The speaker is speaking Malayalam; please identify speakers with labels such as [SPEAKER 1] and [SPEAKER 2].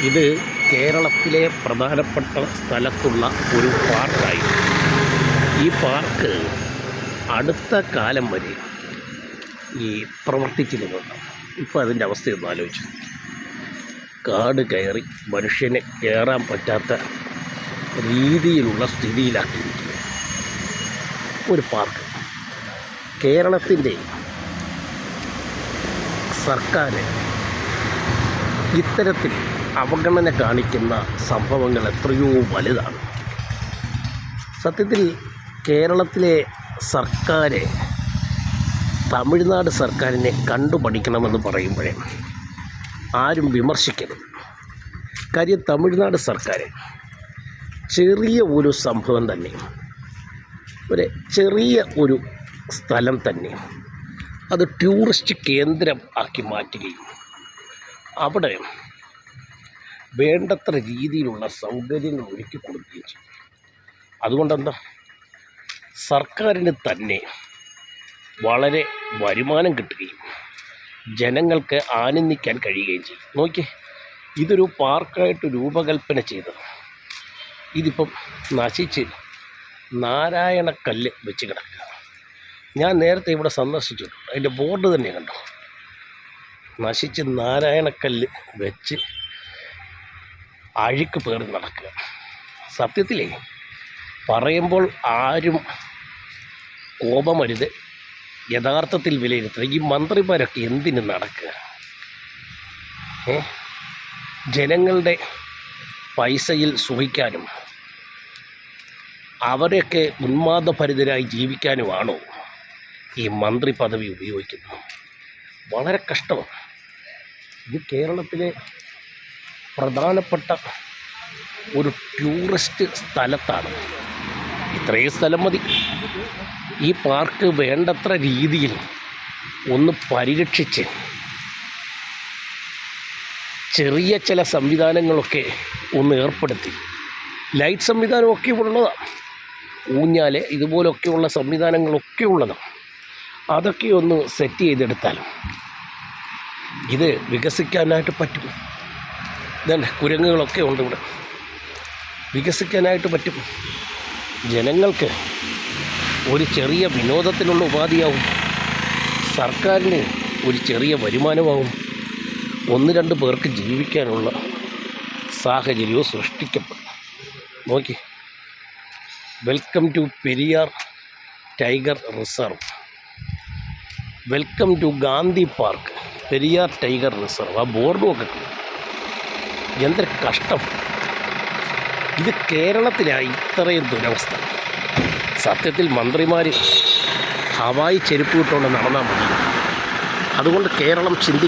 [SPEAKER 1] ഇത് കേരളത്തിലെ പ്രധാനപ്പെട്ട സ്ഥലത്തുള്ള ഒരു പാർക്കായി. ഈ പാർക്ക് അടുത്ത കാലം വരെ ഈ പ്രവർത്തിച്ചിരുന്നുണ്ട് ഇപ്പോൾ അതിന്റെ അവസ്ഥയൊന്ന് ആലോചിച്ചു. കാട് കയറി മനുഷ്യനെ കയറാൻ പറ്റാത്ത രീതിയിലുള്ള സ്ഥിതിയിലാക്കിയിരിക്കുന്നു. ഒരു പാർക്ക്. കേരളത്തിന്റെ സർക്കാർ ഇത്തരത്തിൽ അവഗണന കാണിക്കുന്ന സംഭവങ്ങൾ എത്രയോ വലുതാണ്. സത്യത്തിൽ കേരളത്തിലെ സർക്കാർ തമിഴ്നാട് സർക്കാരിനെ കണ്ടുപഠിക്കണമെന്ന് പറയുമ്പോഴേ ആരും വിമർശിക്കരുത്. കാര്യം തമിഴ്നാട് സർക്കാർ ചെറിയ ഒരു സംഭവം തന്നെ ഒരു ചെറിയ ഒരു സ്ഥലം തന്നെ അത് ടൂറിസ്റ്റ് കേന്ദ്രം ആക്കി മാറ്റുകയും അവിടെ വേണ്ടത്ര രീതിയിലുള്ള സൗകര്യങ്ങൾ ഒരുക്കി കൊടുക്കുകയും ചെയ്യും അതുകൊണ്ടെന്താ? സർക്കാരിന് തന്നെ വളരെ വരുമാനം കിട്ടുകയും ജനങ്ങൾക്ക് ആനന്ദിക്കാൻ കഴിയുകയും ചെയ്യും നോക്കിയേ ഇതൊരു പാർക്കായിട്ട് രൂപകൽപ്പന ചെയ്തത് ഇതിപ്പം നശിച്ച് നാരായണക്കല്ല് വെച്ച് കിടക്കുക ഞാൻ നേരത്തെ ഇവിടെ സന്ദർശിച്ചിട്ടുണ്ട്. അതിന്റെ ബോർഡ് തന്നെ കണ്ടു? നശിച്ച് നാരായണക്കല്ല് വെച്ച് അഴുക്ക് പേറി നടക്കുക. സത്യത്തിലേ പറയുമ്പോൾ ആരും കോപമരുത് യഥാർത്ഥത്തിൽ വിലയിരുത്തുക. ഈ മന്ത്രിമാരൊക്കെ എന്തിന് നടക്കുക? ജനങ്ങളുടെ പൈസയിൽ സുഖിക്കാനും അവരെയൊക്കെ ഉന്മാദഭരിതരായി ജീവിക്കാനുമാണോ ഈ മന്ത്രി പദവി ഉപയോഗിക്കുന്നത്? വളരെ കഷ്ടമാണ്. ഇത് കേരളത്തിലെ പ്രധാനപ്പെട്ട ഒരു ടൂറിസ്റ്റ് സ്ഥലത്താണ്. ഇത്രയും സ്ഥലം മതി. ഈ പാർക്ക് വേണ്ടത്ര രീതിയിൽ ഒന്ന് പരിരക്ഷിച്ച് ചെറിയ ചില സംവിധാനങ്ങളൊക്കെ ഒന്ന് ഏർപ്പെടുത്തി. ലൈറ്റ് സംവിധാനമൊക്കെ ഉള്ളതാണ് ഊഞ്ഞാൽ ഇതുപോലൊക്കെയുള്ള സംവിധാനങ്ങളൊക്കെ ഉള്ളതാണ് അതൊക്കെ ഒന്ന് സെറ്റ് ചെയ്തെടുത്താൽ ഇത് വികസിക്കാനായിട്ട് പറ്റും. ഇതന്നെ കുരങ്ങുകളൊക്കെ ഉണ്ട് ഇവിടെ. വികസിക്കാനായിട്ട് പറ്റും. ജനങ്ങൾക്ക് ഒരു ചെറിയ വിനോദത്തിനുള്ള ഉപാധിയാവും. സർക്കാരിന് ഒരു ചെറിയ വരുമാനമാവും. ഒന്ന് രണ്ട് പേർക്ക് ജീവിക്കാനുള്ള സാഹചര്യവും സൃഷ്ടിക്കപ്പെടും. നോക്കി. Welcome to Periyar tiger reserve. Welcome to Gandhi park. Periyar tiger reserve ആ ബോർഡും ഒക്കെ എന്തൊരു കഷ്ടം. ഇത് കേരളത്തിലായി ഇത്രയും ദുരവസ്ഥ. സത്യത്തിൽ മന്ത്രിമാർ ഹവായി ചെരുപ്പ് ഇട്ടുകൊണ്ട് നടന്നാൽ മതി. അതുകൊണ്ട് കേരളം ചിന്തി